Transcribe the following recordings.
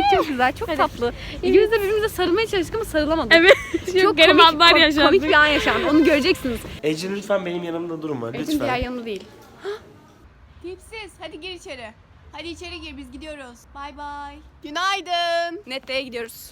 Işık çok güzel, çok tatlı. İkimiz de birbirimize sarılmaya çalıştık ama sarılamadık. Evet. Çok garip komik, anlar komik, yaşandı. komik bir an yaşandı. Onu göreceksiniz. Ecin lütfen benim yanımda durma Ecin lütfen. diğer yanı değil. Tipsiz. Hadi gir içeri. Hadi içeri gir biz gidiyoruz. Bay bay. Günaydın. Nette'ye gidiyoruz.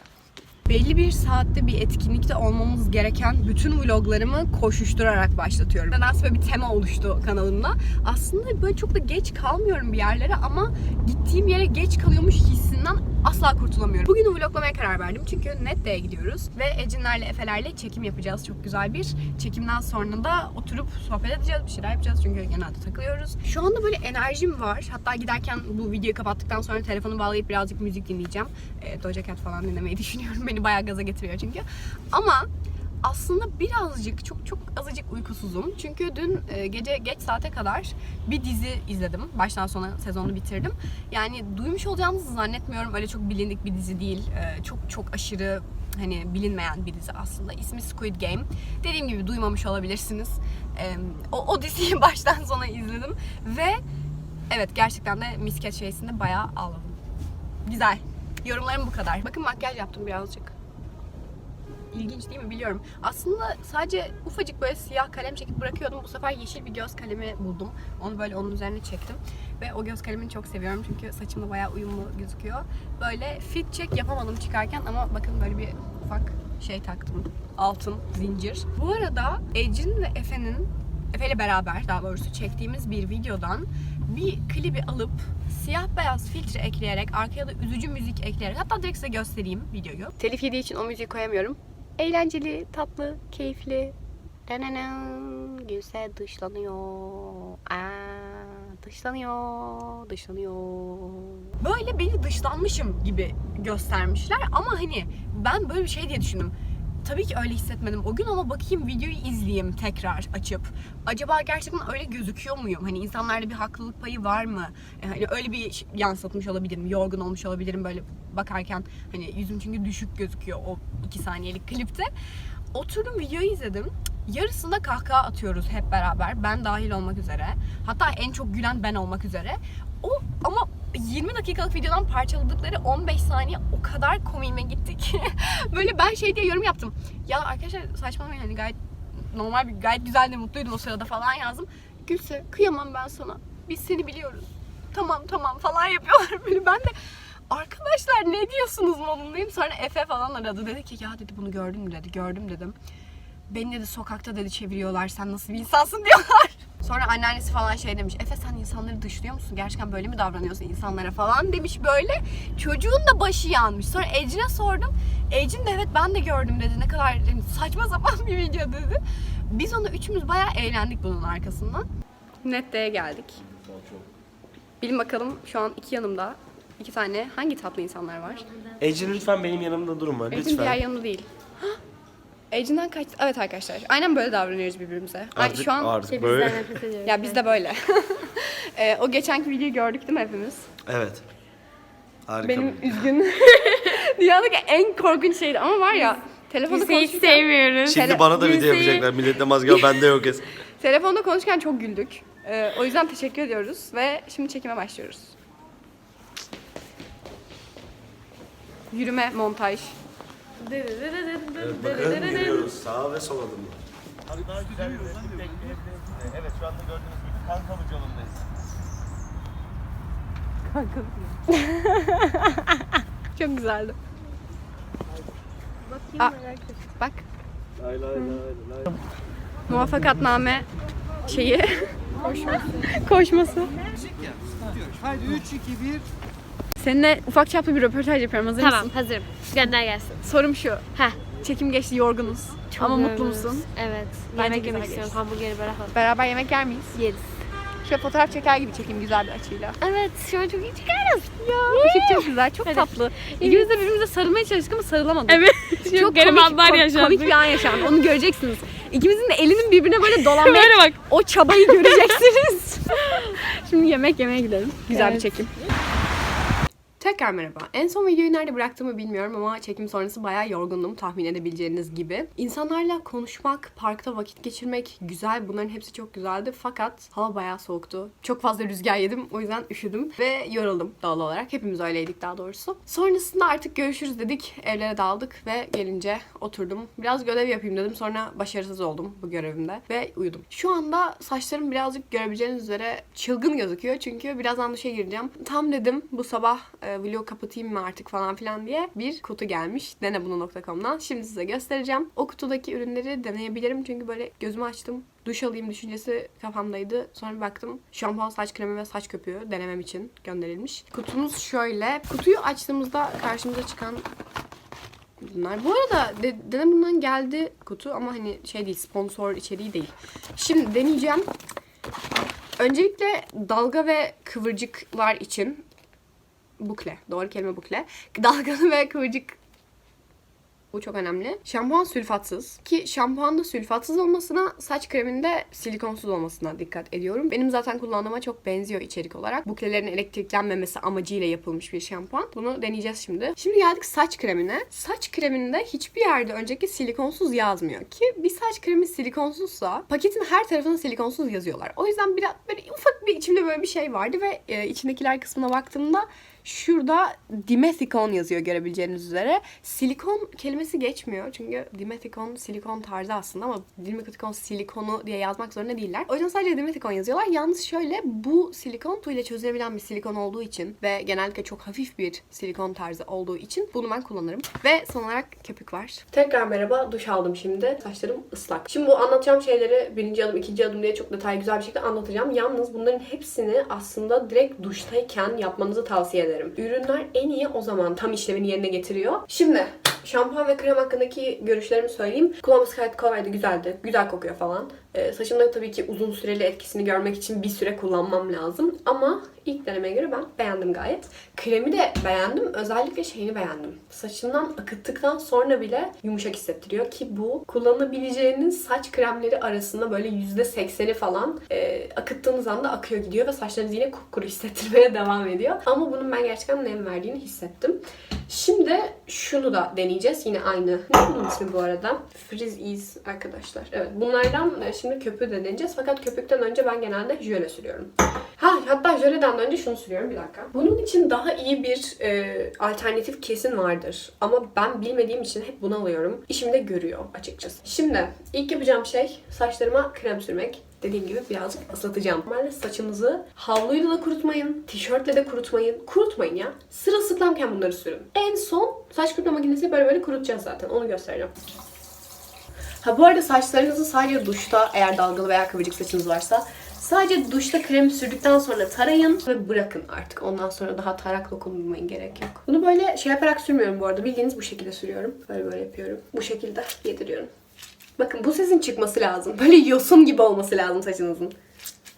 Belli bir saatte bir etkinlikte olmamız gereken bütün vloglarımı koşuşturarak başlatıyorum. Nedense böyle bir tema oluştu kanalımda. Aslında böyle çok da geç kalmıyorum bir yerlere ama gittiğim yere geç kalıyormuş hissinden asla kurtulamıyorum. Bugün vloglamaya karar verdim çünkü Nette'ye gidiyoruz ve Ecinlerle Efe'lerle çekim yapacağız. Çok güzel bir çekimden sonra da oturup sohbet edeceğiz, bir şeyler yapacağız çünkü genelde takılıyoruz. Şu anda böyle enerjim var. Hatta giderken bu videoyu kapattıktan sonra telefonu bağlayıp birazcık müzik dinleyeceğim. E, Doja Cat falan dinlemeyi düşünüyorum. Beni bayağı gaza getiriyor çünkü. Ama aslında birazcık çok çok azıcık uykusuzum. Çünkü dün e, gece geç saate kadar bir dizi izledim. Baştan sona sezonu bitirdim. Yani duymuş olacağınızı zannetmiyorum. Öyle çok bilindik bir dizi değil. E, çok çok aşırı hani bilinmeyen bir dizi aslında. İsmi Squid Game. Dediğim gibi duymamış olabilirsiniz. E, o, o diziyi baştan sona izledim ve evet gerçekten de misket şeysinde bayağı ağladım. Güzel. Yorumlarım bu kadar. Bakın makyaj yaptım birazcık. İlginç değil mi biliyorum. Aslında sadece ufacık böyle siyah kalem çekip bırakıyordum. Bu sefer yeşil bir göz kalemi buldum. Onu böyle onun üzerine çektim. Ve o göz kalemini çok seviyorum çünkü saçımla bayağı uyumlu gözüküyor. Böyle fit check yapamadım çıkarken ama bakın böyle bir ufak şey taktım. Altın zincir. Bu arada Ecin ve Efe'nin Efe ile beraber daha doğrusu çektiğimiz bir videodan bir klibi alıp siyah beyaz filtre ekleyerek arkaya da üzücü müzik ekleyerek hatta direkt size göstereyim videoyu. Telif yediği için o müziği koyamıyorum. Eğlenceli, tatlı, keyifli. Denenem, gülse dışlanıyor. Aa, dışlanıyor, dışlanıyor. Böyle beni dışlanmışım gibi göstermişler ama hani ben böyle bir şey diye düşündüm. Tabii ki öyle hissetmedim o gün ama bakayım videoyu izleyeyim tekrar açıp. Acaba gerçekten öyle gözüküyor muyum? Hani insanlarda bir haklılık payı var mı? Yani öyle bir yansıtmış olabilirim. Yorgun olmuş olabilirim böyle bakarken. Hani yüzüm çünkü düşük gözüküyor o iki saniyelik klipte. Oturdum videoyu izledim. Yarısında kahkaha atıyoruz hep beraber. Ben dahil olmak üzere. Hatta en çok gülen ben olmak üzere. O ama 20 dakikalık videodan parçaladıkları 15 saniye o kadar komiğime gitti ki. Böyle ben şey diye yorum yaptım. Ya arkadaşlar saçmalamayın hani gayet normal bir gayet güzel de mutluydum o sırada falan yazdım. Gülse kıyamam ben sana. Biz seni biliyoruz. Tamam tamam falan yapıyorlar böyle. Ben de arkadaşlar ne diyorsunuz modundayım. Sonra Efe falan aradı. Dedi ki ya dedi bunu gördün mü dedi. Gördüm dedim. Beni dedi sokakta dedi çeviriyorlar. Sen nasıl bir insansın diyorlar. Sonra anneannesi falan şey demiş. Efe sen insanları dışlıyor musun? Gerçekten böyle mi davranıyorsun insanlara falan demiş böyle. Çocuğun da başı yanmış. Sonra Ecrin'e sordum. Ecrin de evet ben de gördüm dedi. Ne kadar hani saçma sapan bir video dedi. Biz onu üçümüz bayağı eğlendik bunun arkasından. Nette'ye geldik. Bilin bakalım şu an iki yanımda iki tane hangi tatlı insanlar var? Ecin lütfen benim yanımda durma lütfen. diğer yanı değil. Hah! Ecinden kaç... Evet arkadaşlar. Aynen böyle davranıyoruz birbirimize. Ay, Artık, şu an artık böyle. ya biz de böyle. Ee, o geçenki videoyu gördük değil mi hepimiz? Evet. Harika. Benim bir- üzgün. Dünyadaki en korkunç şeydi ama var ya telefonda Bizi hiç konuşurken, sevmiyoruz. Şimdi Tele- bana da video Bizi- yapacaklar. Millette mazgal bende yok es. telefonda konuşurken çok güldük. Ee, o yüzden teşekkür ediyoruz ve şimdi çekime başlıyoruz. Yürüme, montaj. Evet, bakın geliyoruz. Sağa ve sola adımlar. Evet şu anda gördüğünüz gibi Kankalık yolundayız. Çok güzeldi. Aa, bak. Lay lay lay lay. Muvaffakatname şeyi. Koşması. Koşması. Haydi 3 2 1 Seninle ufak çaplı bir röportaj yapıyorum. Hazır Tamam mısın? hazırım. Gönder gelsin. Sorum şu. Heh. Çekim geçti yorgunuz. Ama mutlu yorgunuz. musun? Evet. Bence Yemek güzel yemek geçti. istiyorum. Hamburgeri bırakalım. Beraber yemek yer miyiz? Yeriz. Şöyle fotoğraf çeker gibi çekeyim güzel bir açıyla. Evet şu an çok iyi çıkarız. Ya. Işık çok güzel, çok tatlı. İkimiz de birbirimize sarılmaya çalıştık ama sarılamadık. Evet. Çok komik, yaşandı. Komik bir an yaşandı. Onu göreceksiniz. İkimizin de elinin birbirine böyle dolanmaya bak. o çabayı göreceksiniz. Şimdi yemek yemeye gidelim. Güzel bir Evet. çekim. Tekrar merhaba. En son videoyu nerede bıraktığımı bilmiyorum ama çekim sonrası bayağı yorgundum tahmin edebileceğiniz gibi. İnsanlarla konuşmak, parkta vakit geçirmek güzel. Bunların hepsi çok güzeldi fakat hava bayağı soğuktu. Çok fazla rüzgar yedim o yüzden üşüdüm ve yoruldum doğal olarak. Hepimiz öyleydik daha doğrusu. Sonrasında artık görüşürüz dedik. Evlere daldık ve gelince oturdum. Biraz görev yapayım dedim. Sonra başarısız oldum bu görevimde ve uyudum. Şu anda saçlarım birazcık görebileceğiniz üzere çılgın gözüküyor. Çünkü birazdan duşa gireceğim. Tam dedim bu sabah e, vlog kapatayım mı artık falan filan diye bir kutu gelmiş. Denebunu.com'dan. Şimdi size göstereceğim. O kutudaki ürünleri deneyebilirim. Çünkü böyle gözümü açtım. Duş alayım düşüncesi kafamdaydı. Sonra bir baktım şampuan, saç kremi ve saç köpüğü denemem için gönderilmiş. Kutumuz şöyle. Kutuyu açtığımızda karşımıza çıkan bunlar. Bu arada de, Dene bundan geldi kutu ama hani şey değil sponsor içeriği değil. Şimdi deneyeceğim. Öncelikle dalga ve kıvırcıklar için bukle. Doğru kelime bukle. Dalgalı ve kıvırcık bu çok önemli. Şampuan sülfatsız. Ki şampuanda sülfatsız olmasına, saç kreminde silikonsuz olmasına dikkat ediyorum. Benim zaten kullandığıma çok benziyor içerik olarak. Buklelerin elektriklenmemesi amacıyla yapılmış bir şampuan. Bunu deneyeceğiz şimdi. Şimdi geldik saç kremine. Saç kreminde hiçbir yerde önceki silikonsuz yazmıyor. Ki bir saç kremi silikonsuzsa paketin her tarafına silikonsuz yazıyorlar. O yüzden biraz böyle ufak bir içimde böyle bir şey vardı ve e, içindekiler kısmına baktığımda Şurada dimethicon yazıyor görebileceğiniz üzere. Silikon kelimesi geçmiyor. Çünkü dimethicon silikon tarzı aslında ama dimethicon silikonu diye yazmak zorunda değiller. O yüzden sadece dimethicon yazıyorlar. Yalnız şöyle bu silikon su ile çözülebilen bir silikon olduğu için ve genellikle çok hafif bir silikon tarzı olduğu için bunu ben kullanırım. Ve son olarak köpük var. Tekrar merhaba. Duş aldım şimdi. Saçlarım ıslak. Şimdi bu anlatacağım şeyleri birinci adım, ikinci adım diye çok detaylı güzel bir şekilde anlatacağım. Yalnız bunların hepsini aslında direkt duştayken yapmanızı tavsiye ederim. Ürünler en iyi o zaman tam işlevini yerine getiriyor. Şimdi şampuan ve krem hakkındaki görüşlerimi söyleyeyim. Kullanması gayet kolaydı, güzeldi. Güzel kokuyor falan. Ee, saçımda tabii ki uzun süreli etkisini görmek için bir süre kullanmam lazım. Ama ilk denemeye göre ben beğendim gayet. Kremi de beğendim. Özellikle şeyini beğendim. Saçından akıttıktan sonra bile yumuşak hissettiriyor ki bu kullanabileceğiniz saç kremleri arasında böyle %80'i falan e, akıttığınız anda akıyor gidiyor ve saçlarınızı yine kupkuru hissettirmeye devam ediyor. Ama bunun ben gerçekten nem verdiğini hissettim. Şimdi şunu da deneyeceğiz. Yine aynı. Ne bunun ismi bu arada? Frizz Ease arkadaşlar. Evet bunlardan e, şimdi köpüğü de deneyeceğiz. Fakat köpükten önce ben genelde jöle sürüyorum. Ha hatta jöleden de önce şunu sürüyorum bir dakika. Bunun için daha iyi bir e, alternatif kesin vardır. Ama ben bilmediğim için hep bunu alıyorum. İşimi de görüyor açıkçası. Şimdi ilk yapacağım şey saçlarıma krem sürmek. Dediğim gibi birazcık ıslatacağım. Normalde saçınızı havluyla da kurutmayın, tişörtle de kurutmayın. Kurutmayın ya. Sırılsıklamken bunları sürün. En son saç kurutma makinesiyle böyle böyle kurutacağız zaten. Onu göstereceğim. Ha bu arada saçlarınızı sadece duşta eğer dalgalı veya kıvırcık saçınız varsa sadece duşta krem sürdükten sonra tarayın ve bırakın artık. Ondan sonra daha tarak dokunmayın gerek yok. Bunu böyle şey yaparak sürmüyorum bu arada. Bildiğiniz bu şekilde sürüyorum. Böyle böyle yapıyorum. Bu şekilde yediriyorum. Bakın bu sesin çıkması lazım. Böyle yosun gibi olması lazım saçınızın.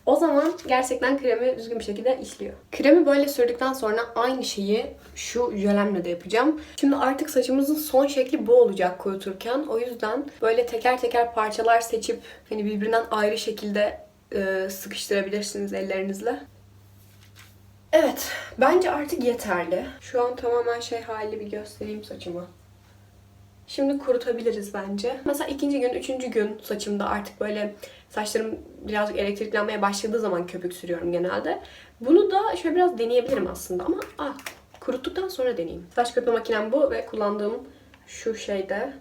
O zaman gerçekten kremi düzgün bir şekilde işliyor. Kremi böyle sürdükten sonra aynı şeyi şu jölemle de yapacağım. Şimdi artık saçımızın son şekli bu olacak kuruturken. O yüzden böyle teker teker parçalar seçip hani birbirinden ayrı şekilde e, sıkıştırabilirsiniz ellerinizle. Evet, bence artık yeterli. Şu an tamamen şey hali bir göstereyim saçımı. Şimdi kurutabiliriz bence. Mesela ikinci gün, üçüncü gün saçımda artık böyle saçlarım birazcık elektriklenmeye başladığı zaman köpük sürüyorum genelde. Bunu da şöyle biraz deneyebilirim aslında ama ah, kuruttuktan sonra deneyeyim. Saç kurutma makinem bu ve kullandığım şu şeyde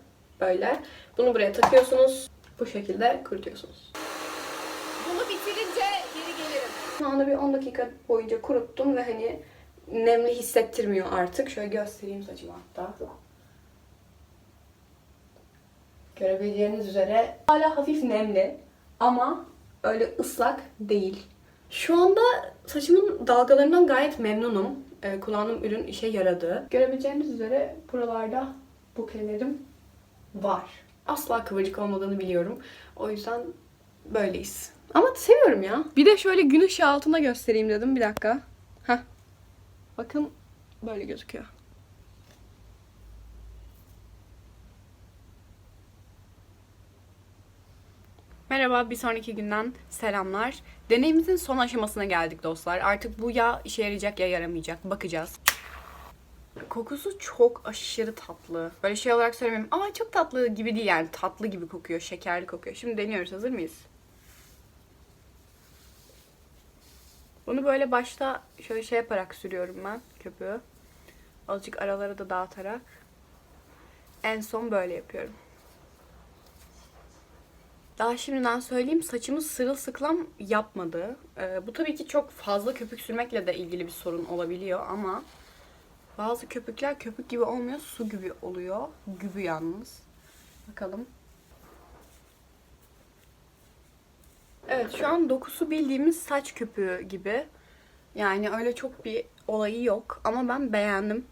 böyle. Bunu buraya takıyorsunuz. Bu şekilde kurutuyorsunuz. Bunu bitirince geri gelirim. Şu anda bir 10 dakika boyunca kuruttum ve hani nemli hissettirmiyor artık. Şöyle göstereyim saçımı hatta. Görebileceğiniz üzere hala hafif nemli ama öyle ıslak değil. Şu anda saçımın dalgalarından gayet memnunum. Ee, kullandığım ürün işe yaradı. Görebileceğiniz üzere buralarda buklelerim var. Asla kıvırcık olmadığını biliyorum. O yüzden böyleyiz. Ama seviyorum ya. Bir de şöyle gün ışığı altında göstereyim dedim. Bir dakika. Heh. Bakın böyle gözüküyor. Merhaba, bir sonraki günden selamlar. Deneyimizin son aşamasına geldik dostlar. Artık bu ya işe yarayacak ya yaramayacak. Bakacağız. kokusu çok aşırı tatlı. Böyle şey olarak söylemeyeyim ama çok tatlı gibi değil yani tatlı gibi kokuyor, şekerli kokuyor. Şimdi deniyoruz. Hazır mıyız? Bunu böyle başta şöyle şey yaparak sürüyorum ben köpüğü. Azıcık aralara da dağıtarak. En son böyle yapıyorum. Daha şimdiden söyleyeyim saçımı sırılsıklam yapmadı. Ee, bu tabii ki çok fazla köpük sürmekle de ilgili bir sorun olabiliyor ama bazı köpükler köpük gibi olmuyor, su gibi oluyor. Gübü yalnız. Bakalım. Evet şu an dokusu bildiğimiz saç köpüğü gibi. Yani öyle çok bir olayı yok ama ben beğendim.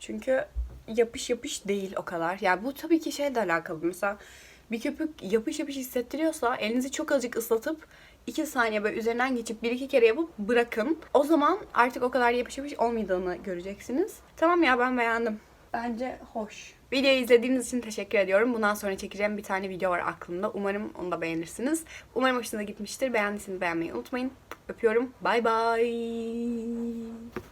Çünkü yapış yapış değil o kadar. Yani bu tabii ki şeyle alakalı. Mesela bir köpük yapış yapış hissettiriyorsa elinizi çok azıcık ıslatıp 2 saniye böyle üzerinden geçip bir iki kere yapıp bırakın. O zaman artık o kadar yapış yapış olmadığını göreceksiniz. Tamam ya ben beğendim. Bence hoş. Videoyu izlediğiniz için teşekkür ediyorum. Bundan sonra çekeceğim bir tane video var aklımda. Umarım onu da beğenirsiniz. Umarım hoşunuza gitmiştir. Beğendiyseniz beğenmeyi unutmayın. Öpüyorum. Bay bay.